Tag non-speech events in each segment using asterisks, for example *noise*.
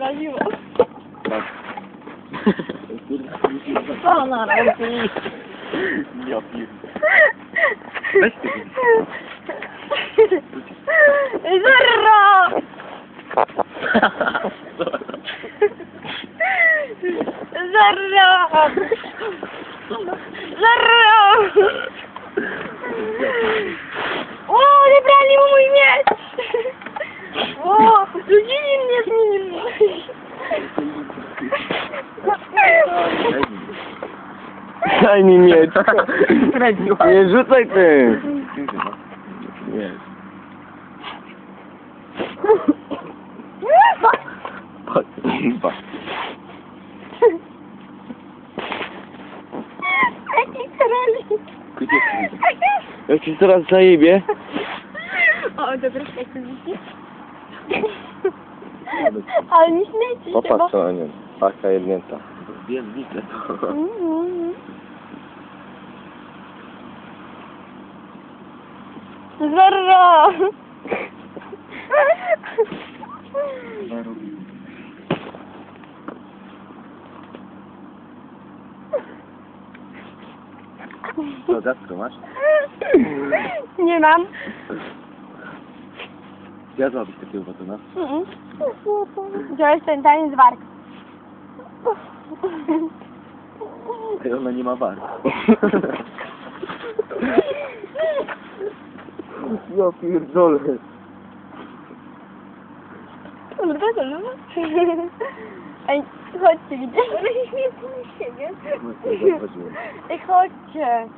obraziło. Tak. Co na robi? Ja pierdolę. Weź ty. Zero! Zero! Zero! O, odebrali mu mój miecz! O, rzucili mnie z nim! Daj mi miecz. Nie rzucaj tym. Nie. Patrz. Patrz. Jaki kralik! Ja ci teraz zajebie. O, dobra, jak to widzisz? Ale nie śmiejcie się, bo... Popatrz co na nią. Paka jednięta. Wiem, widzę to. Zero! Co, gastro masz? Nie mam. Zjadłabyś takiego batona? Mm. Wziąłeś ten taniec warg. Ej, ona nie ma bar. Ja pierdolę. Ej, chodźcie? Nie bój się, nie? Ej, chodźcie.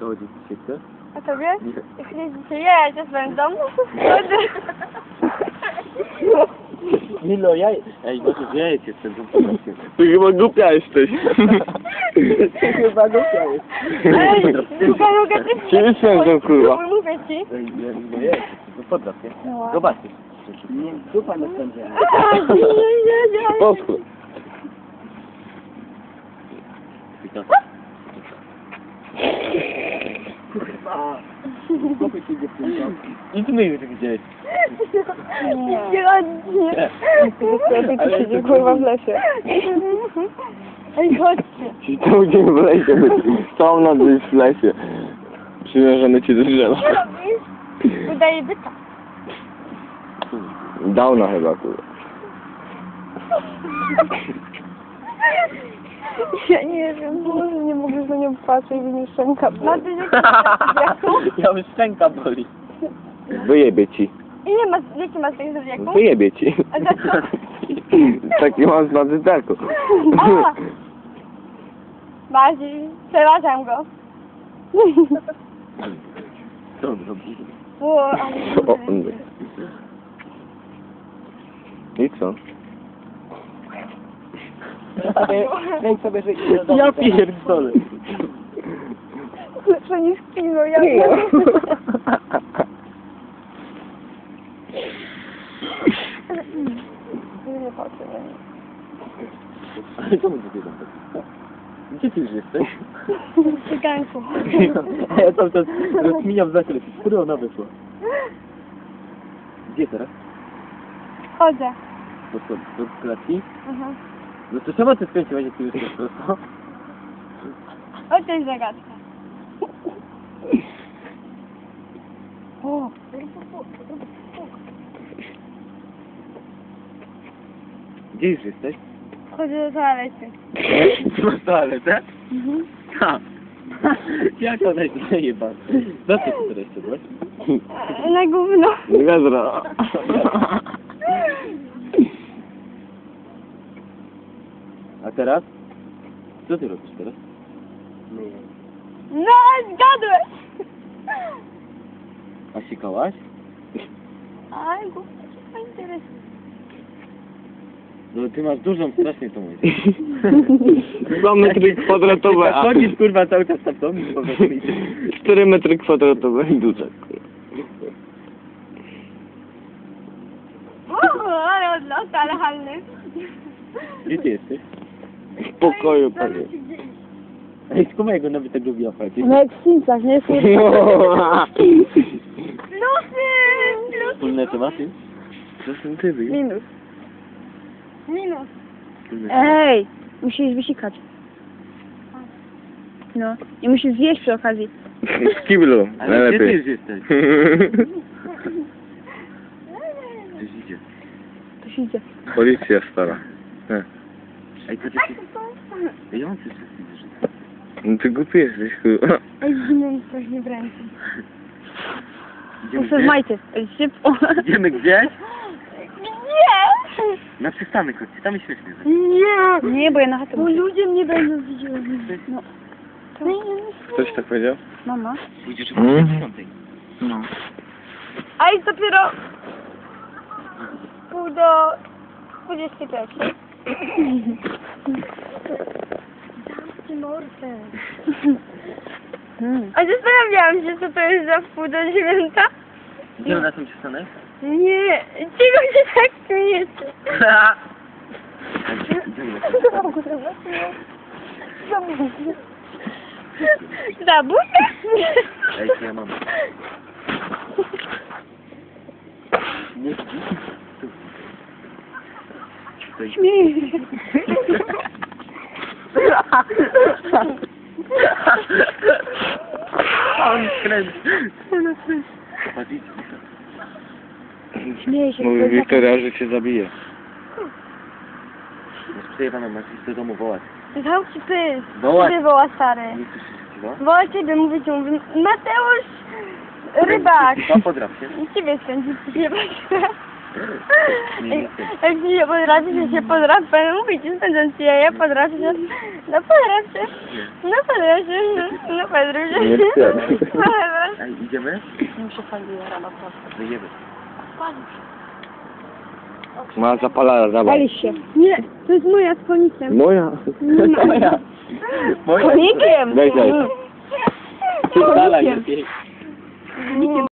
To chodzi ci się chce? A tobie? Nie. Chcecie jeść, ja będą? Milo, ja... Ej, no to ja jestem. Ty chyba głupia jesteś. Ty chyba głupia. Ej, Luka, Luka, ty... Ciebie święcą, kurwa. Mówię ci. No jest, to podrap, nie? No. Zobaczcie. Nie, dupa na *laughs* sędzia. Poschód. Nic my już gdzieś. Nie chodźcie. Ale siedzi, kurwa, w lesie. Ej, chodźcie. Ci to będziemy w lesie być. Całą noc być w lesie. Przywiążemy cię do drzewa. Co robisz? Udaje byta. Downa chyba, kurwa. *laughs* Ja nie wiem, może nie mogę na nią patrzeć, bo mnie szczęka No ty nie *laughs* Ja już szczęka boli. Wyjebie ci. I nie ma, jaki masz tych zodiaków? Wyjebie ci. A za co? *laughs* Taki mam z nazytaku. A! Bardziej, przepraszam go. Co on robi? O, ale... Co on wie? I co? Kręć sobie, *laughs* że Ja pierdolę. Lepsze niż kino, ja Nie patrzę na nie. Ale co my tutaj robią? Gdzie ty już jesteś? Cyganku. A *laughs* ja cały czas rozkminiam w zakres. Której ona wyszła? Gdzie teraz? Chodzę. Do, do, do klatki? Mhm. No to czemu ty skręciłeś, jak ty już jesteś prosto? O, to jest zagadka. O, Gdzie już jesteś? chodzę do toalety. *laughs* Ty masz toaletę? Mhm. Ha! *laughs* Jak ona się zajeba? Na co ty teraz szedłeś? Na gówno. Gazra. *laughs* A teraz? Co ty robisz teraz? No, zgadłeś. A sikałaś? Aj, głupio się to interesuje. No ty masz dużą strasznie tą myśl. *laughs* Dwa metry kwadratowe. a- Chodzisz kurwa cały czas tam to mi powiedz Cztery metry kwadratowe i duże. O, ale odlot, ale halny. Gdzie ty jesteś? W pokoju pewnie. Ej, skumaj go nawet tego wiafa. No jak w Simsach, nie? Plusy! *laughs* Plusy! Wspólne tematy? To są tywy. Minus. Minus. Ej, musisz wysikać. No, i musisz zjeść przy okazji. W kiblu, Ale gdzie ty najlepiej. już jesteś? *laughs* Gdzieś idzie. To się idzie. Policja stara. Nie. Ej, to ty... Ej, on coś widzisz. No ty głupi jesteś, kurwa. Ej, zginę mi strasznie w ręce. Idziemy Muszę z gdzieś? majty. Ej, szybko. Idziemy gdzieś? Nie! Na przystanek chodźcie, tam jest śmiesznie. Nie! Nie, bo ja na chatę Bo muszę. ludzie mnie będą widzieli. No, Ktoś tak powiedział? mama. Pójdziesz Mm. mm. piątej. No. A i dopiero pół do 25. Mordę. Hmm. A zastanawiałam się, co to jest za wpół do dziewiąta. Idziemy na ten przystanek? Nie, czego się tak śmiejecie? Idziemy na ten Za buta? Ej, ja mam. Nie widzisz? Śmiej się. *laughs* On kręci. Śmiej się. Mówi Wiktoria, że cię zabije. Masz przejebane, masz iść do domu wołać. Zamknij pys. Wołać. Ciebie woła stary. Nie słyszysz no? Woła ciebie, mówię ci, mówię, Mateusz Rybak. No, podrap się. I ciebie skręcić, nie Nie, *laughs* nie. Jak ci się podrapisz, że się podrapę, mówię ci, spędzam ci jaja, podrapię się. No podrap się. No podrap się. No podrap się. Nie chcę. *laughs* Ej, idziemy? Muszę palić rano. Wyjemy. Ma zapalała, dawaj. Palisz się. Nie, to jest moja z konikiem. Moja. Moja. Moja. Konikiem. Daj, daj. Dalej. Nie.